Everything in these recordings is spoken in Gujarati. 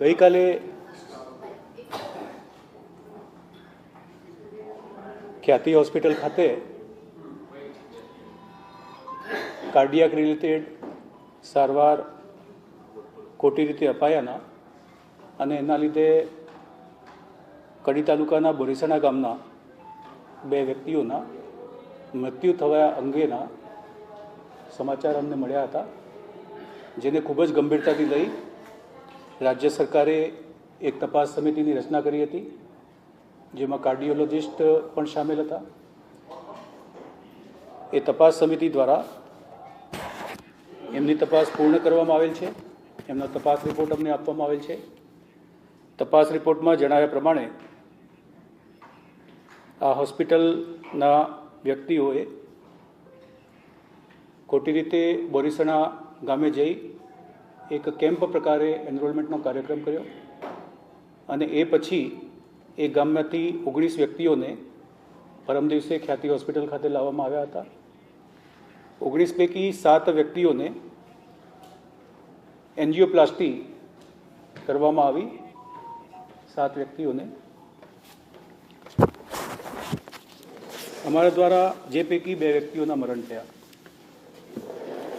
ગઈકાલે ખ્યાતિ હોસ્પિટલ ખાતે કાર્ડિયાક રિલેટેડ સારવાર ખોટી રીતે અપાયાના અને એના લીધે કડી તાલુકાના બોરીસણા ગામના બે વ્યક્તિઓના મૃત્યુ થવા અંગેના સમાચાર અમને મળ્યા હતા, જેને ખૂબ જ ગંભીરતાથી લઈ રાજ્ય સરકારે એક તપાસ સમિતિની રચના કરી હતી, જેમાં કાર્ડિયોલોજિસ્ટ પણ સામેલ હતા. એ તપાસ સમિતિ દ્વારા એમની તપાસ પૂર્ણ કરવામાં આવેલ છે. એમનો તપાસ રિપોર્ટ અમને આપવામાં આવેલ છે. તપાસ રિપોર્ટમાં જણાવ્યા પ્રમાણે આ હોસ્પિટલના વ્યક્તિઓએ ખોટી રીતે બોરીસણા ગામે જઈ એક કેમ્પ પ્રકારે એનરોલમેન્ટનો કાર્યક્રમ કર્યો અને એ પછી એ ગામમાંથી ઓગણીસ વ્યક્તિઓને પરમ દિવસે ખ્યાતિ હોસ્પિટલ ખાતે લાવવામાં આવ્યા હતા. ઓગણીસ પૈકી સાત વ્યક્તિઓને એન્જિયોપ્લાસ્ટી કરવામાં આવી. સાત વ્યક્તિઓને અમારા દ્વારા જે પૈકી બે વ્યક્તિઓના મરણ થયા.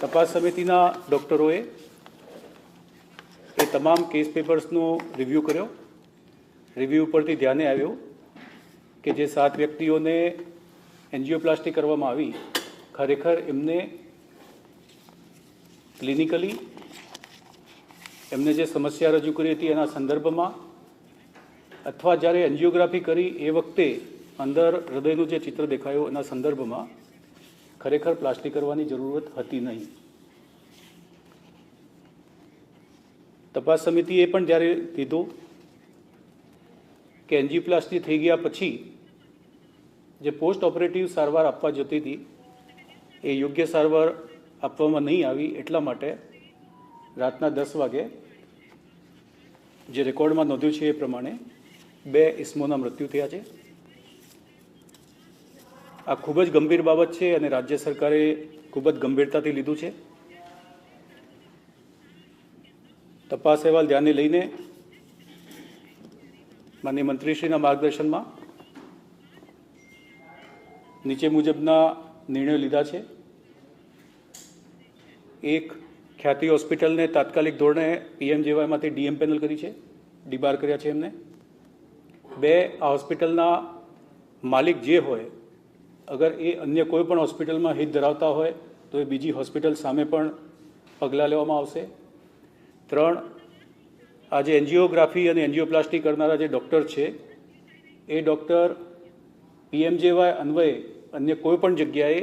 તપાસ સમિતિના ડૉક્ટરોએ તમામ કેસ પેપર્સનો રિવ્યૂ કર્યો. રિવ્યૂ પરથી ધ્યાને આવ્યું કે જે સાત વ્યક્તિઓને એન્જિયોપ્લાસ્ટી કરવામાં આવી, ખરેખર એમને ક્લિનિકલી એમને જે સમસ્યા રજૂ કરી હતી એના સંદર્ભમાં અથવા જ્યારે એન્જિયોગ્રાફી કરી એ વખતે અંદર હૃદયનું જે ચિત્ર દેખાયું એના સંદર્ભમાં ખરેખર પ્લાસ્ટિક કરવાની જરૂરત હતી નહીં. તપાસ સમિતિએ પણ જ્યારે કીધું કે એન્જીપ્લાસ્ટી થઈ ગયા પછી જે પોસ્ટ ઓપરેટિવ સારવાર આપવા જતી હતી, એ યોગ્ય સારવાર આપવામાં નહીં આવી એટલા માટે રાતના દસ વાગે જે રેકોર્ડમાં નોંધ્યું છે એ પ્રમાણે બે ઇસમોના મૃત્યુ થયા છે. આ ખૂબ જ ગંભીર બાબત છે અને રાજ્ય સરકારે ખૂબ જ ગંભીરતાથી લીધું છે. તપાસ અહેવાલ ધ્યાને લઈને માન્ય મંત્રીશ્રીના માર્ગદર્શનમાં નીચે મુજબના નિર્ણયો લીધા છે. એક ખ્યાતિ હોસ્પિટલને તાત્કાલિક ધોરણે પીએમજેવાયમાંથી ડીએમ પેનલ કરી છે. ડીબાર કર્યા છે એમને. બે, આ હોસ્પિટલના માલિક જે હોય, અગર એ અન્ય કોઈ પણ હોસ્પિટલમાં હિત ધરાવતા હોય, તો એ બીજી હોસ્પિટલ સામે પણ પગલાં લેવામાં આવશે. ત્રણ, આ જે એન્જિયોગ્રાફી અને એન્જિયોપ્લાસ્ટી કરનારા જે ડૉક્ટર છે, એ ડૉક્ટર પીએમજેવાય અન્વયે અન્ય કોઈપણ જગ્યાએ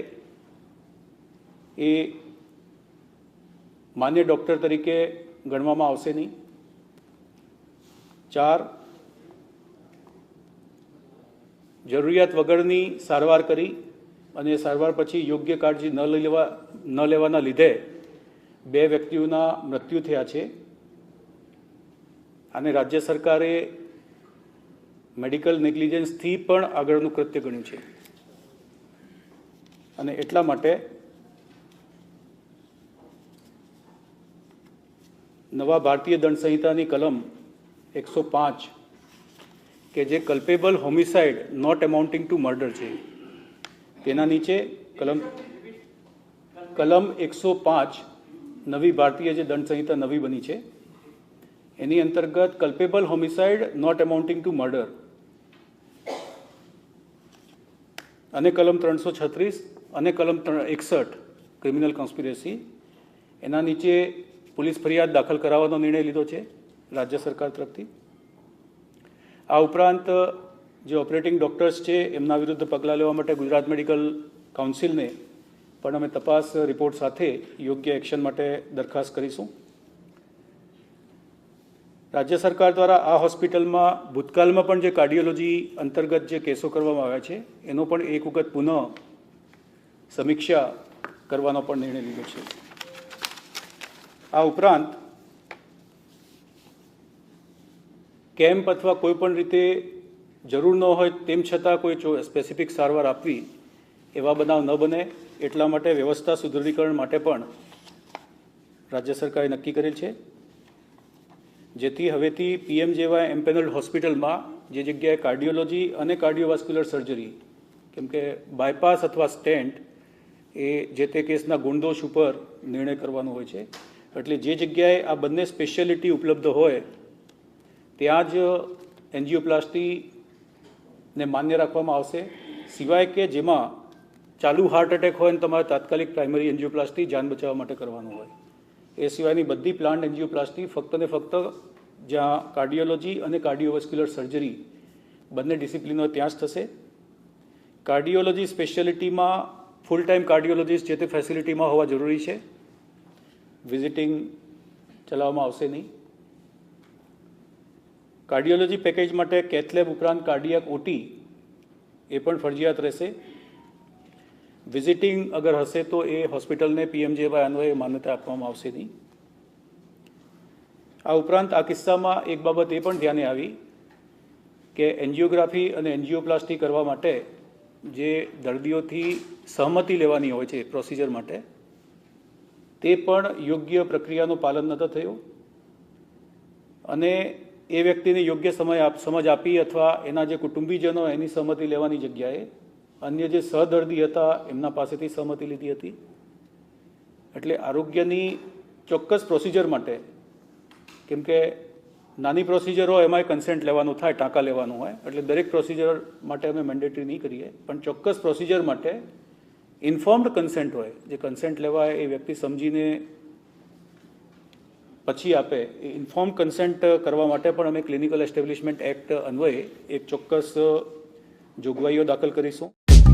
એ માન્ય ડૉક્ટર તરીકે ગણવામાં આવશે નહીં. ચાર, જરૂરિયાત વગરની સારવાર કરી અને સારવાર પછી યોગ્ય કાળજી ન લેવા, ન લેવાના લીધે બે વ્યક્તિઓના મૃત્યુ થયા છે. અને રાજ્ય સરકારે મેડિકલ નેગ્લિજન્સથી પણ આગળનું કૃત્ય ગણ્યું છે. અને એટલા માટે નવા ભારતીય દંડ સંહિતાની કલમ એકસો પાંચ કે જે culpable homicide not amounting to murder છે. તેના નીચે કલમ કલમ એકસો પાંચ નવી ભારતીય જે દંડ સંહિતા નવી બની છે, એની અંતર્ગત culpable homicide not amounting to murder અને કલમ ત્રણસો છત્રીસ અને કલમ એકસઠ ક્રિમિનલ કોન્સ્પિરેસી એના નીચે પોલીસ ફરિયાદ દાખલ કરાવવાનો નિર્ણય લીધો છે રાજ્ય સરકાર તરફથી. આ ઉપરાંત જે ઓપરેટિંગ ડૉક્ટર્સ છે, એમના વિરુદ્ધ પગલાં લેવા માટે ગુજરાત મેડિકલ કાઉન્સિલને પણ અમે તપાસ રિપોર્ટ સાથે યોગ્ય એક્શન માટે દરખાસ્ત કરીશું. રાજ્ય સરકાર દ્વારા આ હોસ્પિટલમાં ભૂતકાળમાં પણ જે કાર્ડિયોલોજી અંતર્ગત જે કેસો કરવામાં આવ્યા છે, એનો પણ એક વખત પુનઃ સમીક્ષા કરવાનો પણ નિર્ણય લીધો છે. આ ઉપરાંત, કેમ્પ અથવા કોઈ પણ રીતે જરૂર ન હોય તેમ છતાં કોઈ સ્પેસિફિક સારવાર આપવી એવા બનાવ ન બને. એટલા માટે વ્યવસ્થા સુદૃઢીકરણ માટે પણ રાજ્ય સરકારે નક્કી કરેલ છે. જેથી હવેથી પીએમ જેવા એમ્પેનલ હોસ્પિટલમાં જે જગ્યાએ કાર્ડિયોલોજી અને કાર્ડિયોવાસ્ક્યુલર સર્જરી, કેમ કે બાયપાસ અથવા સ્ટેન્ટ, એ જે તે કેસના ગુણદોષ ઉપર નિર્ણય કરવાનો હોય છે. એટલે જે જગ્યાએ આ બંને સ્પેશિયાલિટી ઉપલબ્ધ હોય, ત્યાં જ એન્જિયોપ્લાસ્ટીને માન્ય રાખવામાં આવશે. સિવાય કે જેમાં ચાલુ હાર્ટ એટેક હોય ને તમારે તાત્કાલિક પ્રાઇમરી એન્જિયોપ્લાસ્ટી જાન બચાવવા માટે કરવાનું હોય. એ સિવાયની બધી પ્લાન્ટ એન્જિયોપ્લાસ્ટી ફક્ત ને ફક્ત જ્યાં કાર્ડિયોલોજી અને કાર્ડિયોવેસ્ક્યુલર સર્જરી બંને ડિસિપ્લિનો ત્યાં જ થશે. કાર્ડિયોલોજી સ્પેશિયાલિટીમાં ફૂલ ટાઈમ કાર્ડિયોલોજીસ્ટ જે તે ફેસિલિટીમાં હોવા જરૂરી છે. વિઝિટિંગ ચલાવવામાં આવશે નહીં. કાર્ડિયોલોજી પેકેજ માટે કેથલેબ ઉપરાંત કાર્ડિયાક ઓટી એ પણ ફરજિયાત રહેશે. વિઝિટિંગ અગર હશે તો એ હોસ્પિટલને પીએમજેવાય અન્વયે માન્યતા આપવામાં આવશે નહીં આ ઉપરાંત આ કિસ્સામાં એક બાબત એ પણ ધ્યાને આવી કે એન્જિયોગ્રાફી અને એન્જિયોપ્લાસ્ટી કરવા માટે જે દર્દીઓથી સહમતિ લેવાની હોય છે પ્રોસિજર માટે તે પણ યોગ્ય પ્રક્રિયાનું પાલન નહોતું થયું અને એ વ્યક્તિને યોગ્ય સમય સમજ આપી અથવા એના જે કુટુંબીજનો એની સહમતિ લેવાની જગ્યાએ અન્ય જે સહદર્દી હતા, એમના પાસેથી સહમતિ લીધી હતી. એટલે આરોગ્યની ચોક્કસ પ્રોસિજર માટે, કેમ કે નાની પ્રોસિજર હોય, એમાંય કન્સેન્ટ લેવાનું થાય, ટાંકા લેવાનું હોય, એટલે દરેક પ્રોસિજર માટે અમે મેન્ડેટરી નહીં કરીએ. પણ ચોક્કસ પ્રોસિજર માટે ઇન્ફોર્મ્ડ કન્સેન્ટ હોય, જે કન્સેન્ટ લેવાય એ વ્યક્તિ સમજીને પછી આપે. એ ઇન્ફોર્મ કન્સેન્ટ કરવા માટે પણ અમે ક્લિનિકલ એસ્ટેબ્લિશમેન્ટ એક્ટ અન્વયે એક ચોક્કસ જોગવાઈઓ દાખલ કરીશું.